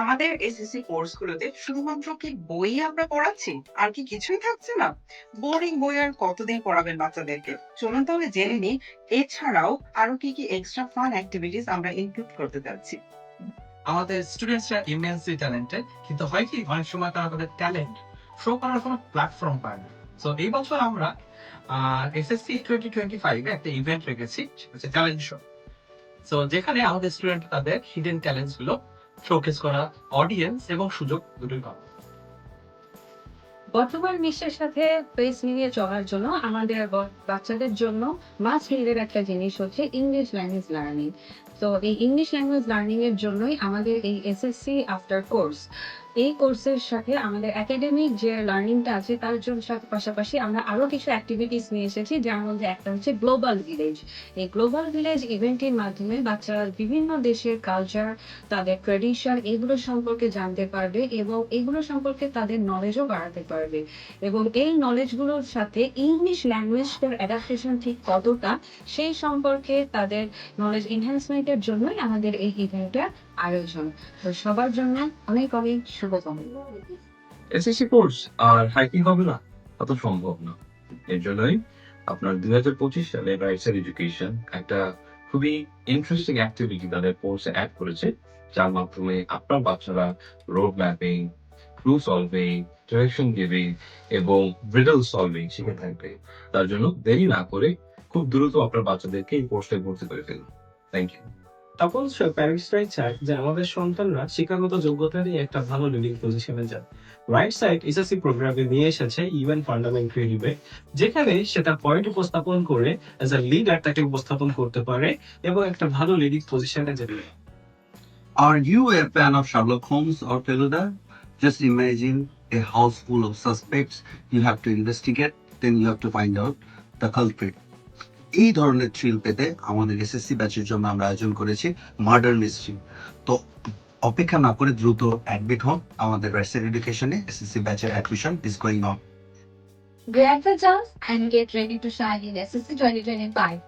আমাদের এসএসসি কোর্সগুলোতে শুধুমাত্র কি বই আমরা পড়াচ্ছি? আর কি কিছুই থাকছে না? বোরিং বই আর কতদিন পড়াবেন বাচ্চাদেরকে? চলুন তাহলে জেনে নিই, এছাড়াও আরও কি কি এক্সট্রা ফান অ্যাক্টিভিটিস আমরা ইনক্লুড করতে যাচ্ছি আমাদের স্টুডেন্টসরা ইমেন্সলি ট্যালেন্টেড কিন্তু হয় কি, অনেক সময় তারা তাদের ট্যালেন্ট শো করার কোনো প্ল্যাটফর্ম পায় না। তো এই বছর আমরা এসএসসি টোয়েন্টি টোয়েন্টি ফাইভে একটা ইভেন্ট রেখেছি, সেটা হচ্ছে ট্যালেন্ট শো তো যেখানে আমাদের স্টুডেন্ট তাদের হিডেন ট্যালেন্টসগুলো শোকেস করা অডিয়েন্স এবং সুযোগ দুটোই পাবে। বর্তমান বিশ্বের সাথে পেস নিয়ে চলার জন্য আমাদের বাচ্চাদের জন্য মাস নিডের একটা জিনিস হচ্ছে ইংলিশ ল্যাঙ্গুয়েজ লার্নিং তো এই ইংলিশ ল্যাঙ্গুয়েজ লার্নিং এর জন্যই আমাদের এই এসএসসি আফটার কোর্স এই কোর্সের সাথে আমাদের একাডেমিক যে লার্নিংটা আছে, তার জন্য সাথে পাশাপাশি আমরা আরও কিছু অ্যাক্টিভিটিস নিয়ে এসেছি, যার মধ্যে একটা হচ্ছে গ্লোবাল ভিলেজ এই গ্লোবাল ভিলেজ ইভেন্টের মাধ্যমে বাচ্চারা বিভিন্ন দেশের কালচার তাদের ট্রেডিশন এগুলো সম্পর্কে জানতে পারবে এবং এগুলো সম্পর্কে তাদের নলেজও বাড়াতে পারবে। এবং এই নলেজগুলোর সাথে ইংলিশ ল্যাঙ্গুয়েজটার অ্যাডাপ্টেশন ঠিক কতটা, সেই সম্পর্কে তাদের নলেজ এনহ্যান্সমেন্টের জন্যই আমাদের এই ইভেন্টটার আয়োজন। তো সবার জন্য অনেক অনেক শুভকামনা। এসএসসি কোর্স আর হাইকিং হবে না? তা তো সম্ভব না। এর জন্যই আপনার দুই হাজার পঁচিশ সালে রাইটস এডুকেশন একটা খুবই ইন্টারেস্টিং অ্যাক্টিভিটি তাদের কোর্সে অ্যাড করেছে। যার মাধ্যমে আপনার বাচ্চারা road mapping clue solving direction giving এবং ব্রিডল সলভিং শিখে থাকবে। তার জন্য দেরি না করে খুব দ্রুত আপনার বাচ্চাদেরকে এই কোর্সে ভর্তি করে ফেলুন। থ্যাংক ইউ সকল প্যারেন্টসরাই চায় যে আমাদের সন্তানরা শিক্ষাগত যোগ্যতা নিয়ে একটা ভালো লিডিং পজিশনে যান রাইট সাইড এসএসসি প্রোগ্রামে নিয়ে এসেছে ইভেন্ট ফান্ডামেন্টাল ডিবেট যেখানে সেটা পয়েন্ট উপস্থাপন করে অ্যাজ আ লিডার তাকে উপস্থাপন করতে পারে এবং একটা ভালো লিডিং পজিশনে যেতে পারে Are you a fan of Sherlock Holmes or Feluda? Just imagine a house full of suspects. You have to investigate, then you have to find out the culprit. এই ধরনের থ্রিল পেতে আমাদের এসএসসি ব্যাচের জন্য আমরা আয়োজন করেছি মার্ডার মিস্ট্রি তো অপেক্ষা না করে দ্রুত অ্যাডমিট হন আমাদের রাইসের এডুকেশনে এসএসসি ব্যাচের admission is going on Grab the chance and get ready to shine in SSC 2025.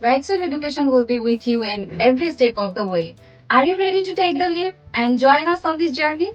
Right Side Education will be with you in every step of the way. Are you ready to take the leap and join us on this journey?